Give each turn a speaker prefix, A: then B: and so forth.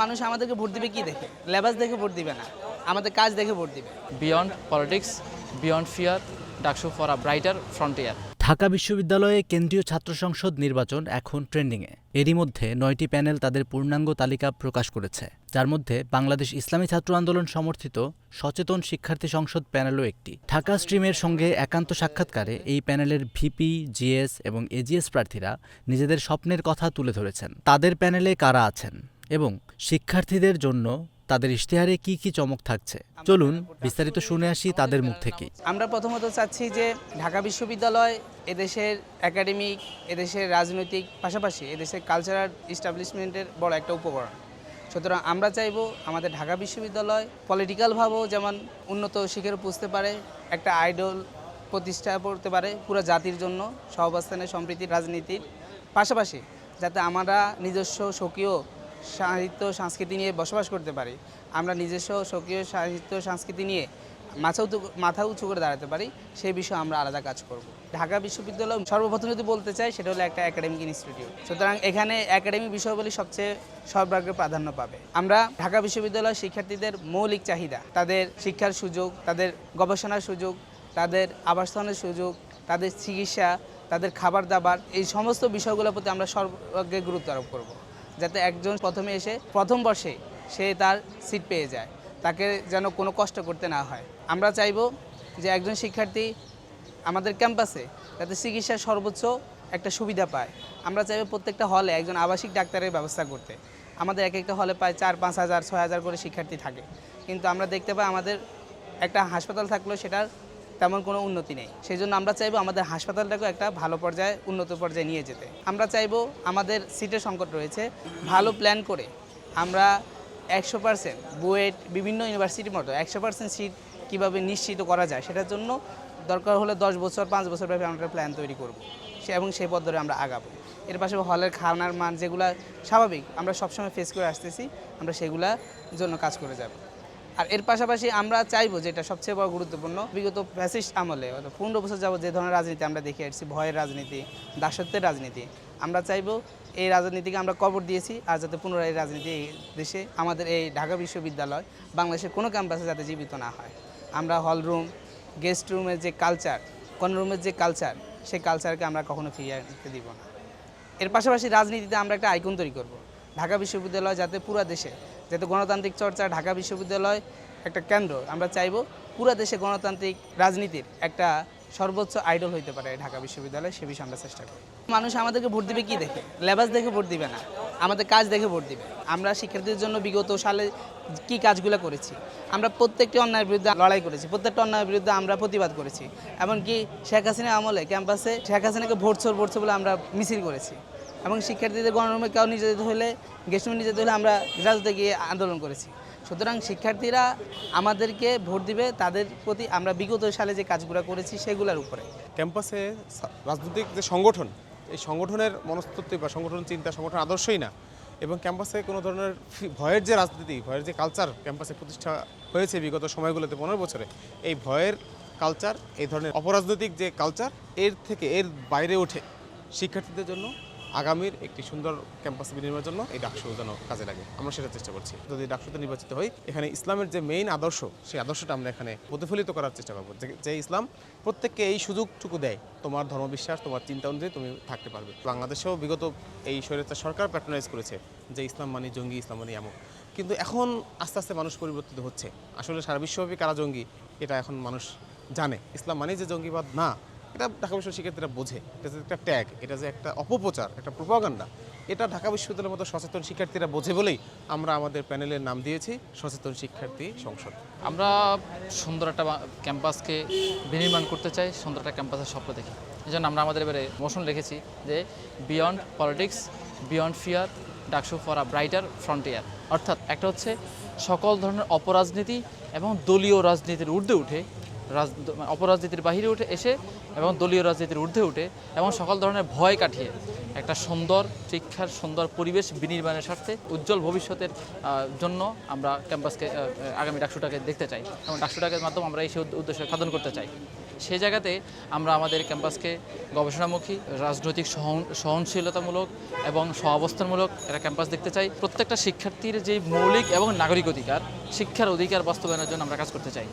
A: মানুষ আমাদেরকে ভোট দিবে কি দেখে? লেবাস দেখে ভোট দিবে না। আমাদের কাজ দেখে ভোট দিবে।
B: Beyond politics beyond fear DUCSU for a brighter frontier.
C: Dhaka বিশ্ববিদ্যালয়ে কেন্দ্রীয় ছাত্র সংসদ নির্বাচন এখন ট্রেন্ডিংয়ে। এরই মধ্যে নয়টি প্যানেল তাদের পূর্ণাঙ্গ তালিকা প্রকাশ করেছে। যার মধ্যে বাংলাদেশ ইসলামী ছাত্র আন্দোলন সমর্থিত সচেতন শিক্ষার্থী সংসদ প্যানেলও একটি। ঢাকা স্ট্রিমের সঙ্গে একান্ত সাক্ষাৎকারে এই প্যানেলের ভিপি, জিএস এবং এজিএস প্রার্থীরা নিজেদের স্বপ্নের কথা তুলে ধরেছেন। তাদের প্যানেলে কারা আছেন এবং শিক্ষার্থীদের জন্য তাদের ইশতেহারে কি কি চমক থাকছে? চলুন বিস্তারিত শুনে আসি তাদের মুখ থেকেই।
A: আমরা প্রথমত চাচ্ছি যে ঢাকা বিশ্ববিদ্যালয় এদেশের একাডেমিক এদেশের রাজনৈতিক পাশাপাশি এদেশের কালচারাল ইস্টাবলিশমেন্টের বড় একটা উপকরণ। সুতরাং আমরা চাইব আমাদের ঢাকা বিশ্ববিদ্যালয় পলিটিক্যালভাবেও যেমন উন্নত শিখের পুষতে পারে একটা আইডল প্রতিষ্ঠা করতে পারে পুরো জাতির জন্য সহাবস্থানের সম্প্রীতির রাজনীতির পাশাপাশি যাতে আমরা নিজস্ব স্বকীয় সাহিত্য সংস্কৃতি নিয়ে বসবাস করতে পারি। আমরা নিজস্ব স্বকীয় সাহিত্য সংস্কৃতি নিয়ে মাথা উঁচু মাথা উঁচু করে দাঁড়াতে পারি সেই বিষয়ে আমরা আলাদা কাজ করব। ঢাকা বিশ্ববিদ্যালয় সর্বপ্রথম যদি বলতে চাই, সেটা হলো একটা একাডেমিক ইনস্টিটিউট সুতরাং এখানে একাডেমিক বিষয়গুলি সবচেয়ে সর্বাগ্রে প্রাধান্য পাবে। আমরা ঢাকা বিশ্ববিদ্যালয় শিক্ষার্থীদের মৌলিক চাহিদা, তাদের শিক্ষার সুযোগ, তাদের গবেষণার সুযোগ, তাদের আবাসস্থানের সুযোগ, তাদের চিকিৎসা, তাদের খাবার দাবার, এই সমস্ত বিষয়গুলোর প্রতি আমরা সর্বাগ্রে গুরুত্ব আরোপ করব। যাতে একজন প্রথমে এসে প্রথম বর্ষে সে তার সিট পেয়ে যায়। তাকে যেন কোনো কষ্ট করতে না হয়। আমরা চাইব যে একজন শিক্ষার্থী আমাদের ক্যাম্পাসে যাতে চিকিৎসার সর্বোচ্চ একটা সুবিধা পায়। আমরা চাইব প্রত্যেকটা হলে একজন আবাসিক ডাক্তারের ব্যবস্থা করতে। আমাদের এক একটা হলে প্রায় চার, পাঁচ হাজার, ছয় হাজার করে শিক্ষার্থী থাকে। কিন্তু আমরা দেখতে পাই আমাদের একটা হাসপাতাল থাকলেও সেটার তেমন কোনো উন্নতি নেই। সেই জন্য আমরা চাইব আমাদের হাসপাতালটাকেও একটা ভালো পর্যায়ে, উন্নত পর্যায়ে নিয়ে যেতে। আমরা চাইব আমাদের সিটের সংকট রয়েছে। ভালো প্ল্যান করে আমরা একশো পার্সেন্ট বুয়েট বিভিন্ন ইউনিভার্সিটির মতো একশো পার্সেন্ট সিট কীভাবে নিশ্চিত করা যায়, সেটার জন্য দরকার হলে দশ বছর, পাঁচ বছর ব্যাপী আমরা একটা প্ল্যান তৈরি করব। সে এবং সেই পথ ধরে আমরা আগাবো। এর পাশাপাশি হলের খাওয়ানোর মান যেগুলো স্বাভাবিক, আমরা সবসময় ফেস করে আসতেছি, আমরা সেগুলা জন্য কাজ করে যাব। আর এর পাশাপাশি আমরা চাইব যেটা সবচেয়ে বড় গুরুত্বপূর্ণ, বিগত ফ্যাসিস্ট আমলে পনেরো বছর যাবত যে ধরনের রাজনীতি আমরা দেখে আসছি, ভয়ের রাজনীতি, দাসত্বের রাজনীতি, আমরা চাইব এই রাজনীতিকে আমরা কবর দিয়েছি আর যাতে পুনরায় এই রাজনীতি এই দেশে, আমাদের এই ঢাকা বিশ্ববিদ্যালয়, বাংলাদেশের কোনো ক্যাম্পাসে যাতে জীবিত না হয়। আমরা হল রুম, গেস্ট রুমের যে কালচার কোন রুমের যে কালচার, সেই কালচারকে আমরা কখনো ফিরিয়ে আনতে দিব না। এর পাশাপাশি রাজনীতিতে আমরা একটা আইকন তৈরি করব। ঢাকা বিশ্ববিদ্যালয় যাতে পুরা দেশে, যাতে গণতান্ত্রিক চর্চা ঢাকা বিশ্ববিদ্যালয় একটা কেন্দ্র, আমরা চাইব পুরা দেশে গণতান্ত্রিক রাজনীতির একটা সর্বোচ্চ আইডল হইতে পারে ঢাকা বিশ্ববিদ্যালয়, সে বিষয়ে আমরা চেষ্টা করি মানুষ আমাদেরকে ভোট দিবে কি দেখে? লেবাস দেখে ভোট দিবে না, আমাদের কাজ দেখে ভোট দিবে। আমরা শিক্ষার্থীদের জন্য বিগত সালে কি কাজগুলো করেছি? আমরা প্রত্যেকটি অন্যায়ের বিরুদ্ধে লড়াই করেছি, প্রত্যেকটা অন্যায়ের বিরুদ্ধে আমরা প্রতিবাদ করেছি। এমনকি শেখ হাসিনা আমলে ক্যাম্পাসে শেখ হাসিনাকে ভোট চোর ভোট বলে আমরা মিছিল করেছি। এবং শিক্ষার্থীদের গণরুমে কেউ নিয়ে হলে গেস্ট রুমে নিয়ে যেতে হলে আমরা রাজতে গিয়ে আন্দোলন করেছি। সুতরাং শিক্ষার্থীরা আমাদেরকে ভোট দিবে, তাদের প্রতি আমরা বিগত সালে যে কাজগুলো করেছি সেগুলোর উপরে।
D: ক্যাম্পাসে রাজনৈতিক যে সংগঠন, এই সংগঠনের মনস্তত্ত্ব বা সংগঠন চিন্তা, সংগঠন আদর্শই না। এবং ক্যাম্পাসে কোনো ধরনের ভয়ের যে রাজনীতি, ভয়ের যে কালচার ক্যাম্পাসে প্রতিষ্ঠা হয়েছে বিগত সময়গুলোতে, পনেরো বছরে, এই ভয়ের কালচার এই ধরনের অপরাজনৈতিক যে কালচার এর থেকে এর বাইরে ওঠে শিক্ষার্থীদের জন্য। আগামীর একটি সুন্দর ক্যাম্পাস বিনির্মাণের জন্য এই ডাকসু যেন কাজে লাগে। আমরা সেটা চেষ্টা করছি। যদি ডাকসুতে নির্বাচিত হই, এখানে ইসলামের যে মেইন আদর্শ, সেই আদর্শটা আমরা এখানে প্রতিফলিত করার চেষ্টা করব। যে- ইসলাম প্রত্যেককে এই সুযোগটুকু দেয়। তোমার ধর্মবিশ্বাস, তোমার চিন্তা অনুযায়ী তুমি থাকতে পারবে। বাংলাদেশেও বিগত এই স্বৈরাচার সরকার প্যাট্রোনাইজ করেছে যে ইসলাম মানে জঙ্গি, ইসলাম মানে এমন। কিন্তু এখন আস্তে আস্তে মানুষ পরিবর্তিত হচ্ছে। আসলে সারা বিশ্বব্যাপী কারা জঙ্গি, এটা এখন মানুষ জানে। ইসলাম মানে যে জঙ্গিবাদ না এটা ঢাকা বিশ্ববিদ্যালয় শিক্ষার্থীরা বোঝে। এটা যে একটা ট্যাগ এটা যে একটা অপপ্রচার, একটা প্রোপাগান্ডা এটা ঢাকা বিশ্ববিদ্যালয়ের মতো সচেতন শিক্ষার্থীরা বোঝে বলেই আমরা আমাদের প্যানেলের নাম দিয়েছি, সচেতন শিক্ষার্থী সংসদ।
B: আমরা সুন্দর একটা ক্যাম্পাসকে বিনির্মাণ করতে চাই, সুন্দর একটা ক্যাম্পাসের স্বপ্ন দেখি। এই জন্য আমরা আমাদের এবারে মোশন লিখেছি যে beyond politics beyond fear DUCSU for a brighter frontier অর্থাৎ একটা হচ্ছে সকল ধরনের অপরাজনীতি এবং দলীয় রাজনীতির ঊর্ধ্বে উঠে রাজ অপরাজনীতির বাহিরে উঠে এসে এবং দলীয় রাজনীতির ঊর্ধ্বে উঠে এবং সকল ধরনের ভয় কাটিয়ে একটা সুন্দর, শিক্ষার সুন্দর পরিবেশ বিনির্মাণের স্বার্থে উজ্জ্বল ভবিষ্যতের জন্য আমরা ক্যাম্পাসকে আগামী ডাকসুটাকে দেখতে চাই এবং ডাকসুটাকের মাধ্যমে আমরা এই সে উদ্দ- উদ্দেশ্য সাধন করতে চাই। সেই জায়গাতে আমরা আমাদের ক্যাম্পাসকে গবেষণামুখী, রাজনৈতিক সহনশীলতামূলক এবং সহাবস্থানমূলক একটা ক্যাম্পাস দেখতে চাই। প্রত্যেকটা শিক্ষার্থীর যে মৌলিক এবং নাগরিক অধিকার, শিক্ষার অধিকার বাস্তবায়নের জন্য আমরা কাজ করতে চাই।